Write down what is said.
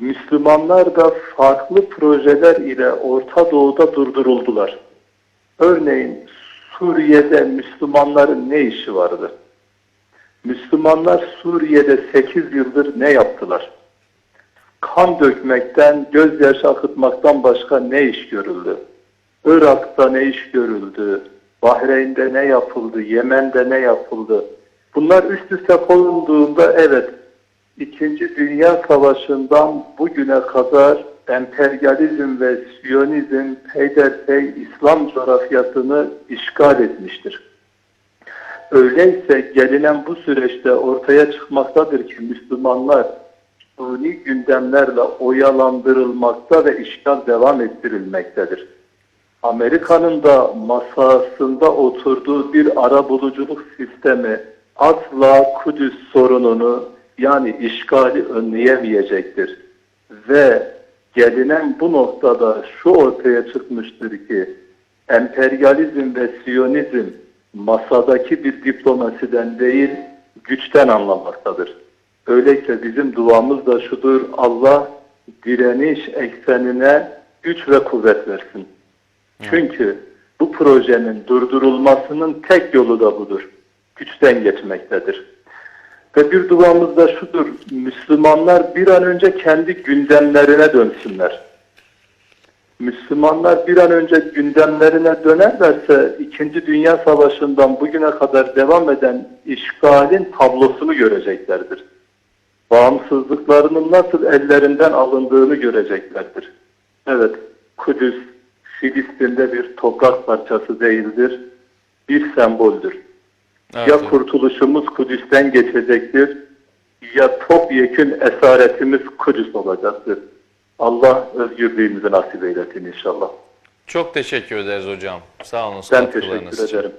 Müslümanlar da farklı projeler ile Orta Doğu'da durduruldular. Örneğin Suriye'de Müslümanların ne işi vardı? Müslümanlar Suriye'de 8 yıldır ne yaptılar? Kan dökmekten, gözyaşı akıtmaktan başka ne iş görüldü? Irak'ta ne iş görüldü? Bahreyn'de ne yapıldı? Yemen'de ne yapıldı? Bunlar üst üste konulduğunda evet İkinci Dünya Savaşı'ndan bugüne kadar emperyalizm ve Siyonizm peyderpey İslam coğrafyasını işgal etmiştir. Öyleyse gelinen bu süreçte ortaya çıkmaktadır ki Müslümanlar suni gündemlerle oyalandırılmakta ve işgal devam ettirilmektedir. Amerika'nın da masasında oturduğu bir ara buluculuk sistemi asla Kudüs sorununu yani işgali önleyemeyecektir. Ve gelinen bu noktada şu ortaya çıkmıştır ki emperyalizm ve siyonizm masadaki bir diplomasiden değil güçten anlamaktadır. Öyleyse bizim duamız da şudur Allah direniş eksenine güç ve kuvvet versin. Çünkü bu projenin durdurulmasının tek yolu da budur. Güçten geçmektedir. Ve bir duamız da şudur. Müslümanlar bir an önce kendi gündemlerine dönsünler. Müslümanlar bir an önce gündemlerine dönerlerse İkinci Dünya Savaşı'ndan bugüne kadar devam eden işgalin tablosunu göreceklerdir. Bağımsızlıklarının nasıl ellerinden alındığını göreceklerdir. Evet, Kudüs Filistin'de bir toprak parçası değildir, bir semboldür. Evet, ya evet. kurtuluşumuz Kudüs'ten geçecektir ya topyekün esaretimiz Kudüs olacaktır. Allah özgürlüğümüzü nasip eylesin inşallah. Çok teşekkür ederiz hocam. Sağ olun. Ben teşekkür için. ederim.